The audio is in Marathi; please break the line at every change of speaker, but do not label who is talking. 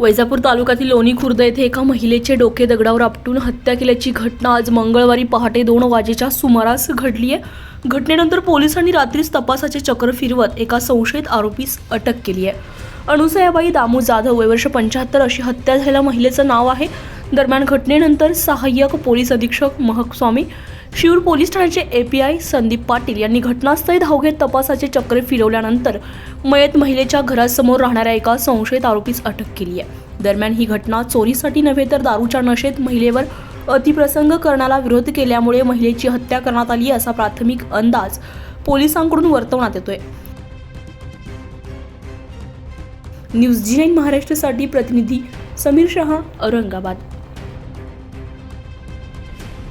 वैजापूर तालुक्यातील लोणी खुर्द येथे एका महिलेचे डोके दगडावर आपटून हत्या केल्याची घटना आज मंगळवारी पहाटे दोन वाजेच्या सुमारास घडली आहे. घटनेनंतर पोलिसांनी रात्रीच तपासाचे चक्र फिरवत एका संशयित आरोपीस अटक केली आहे. अनुसयाबाई दामू जाधव वय वर्ष पंच्याहत्तर अशी हत्या झालेल्या महिलेचं नाव आहे. दरम्यान घटनेनंतर सहाय्यक पोलीस अधीक्षक महक स्वामी शिरूर पोलीस ठाण्याचे एपीआय संदीप पाटील यांनी घटनास्थळी धाव घेत तपासाचे चक्रे फिरवल्यानंतर मयत महिलेच्या घरासमोर राहणाऱ्या एका संशयित आरोपीस अटक केली आहे. दरम्यान ही घटना चोरीसाठी नव्हे तर दारूच्या नशेत महिलेवर अतिप्रसंग करण्याला विरोध केल्यामुळे महिलेची हत्या करण्यात आली असा प्राथमिक अंदाज पोलिसांकडून वर्तवण्यात येतोय. न्यूज जी नाईन महाराष्ट्रासाठी प्रतिनिधी समीर शहा औरंगाबाद.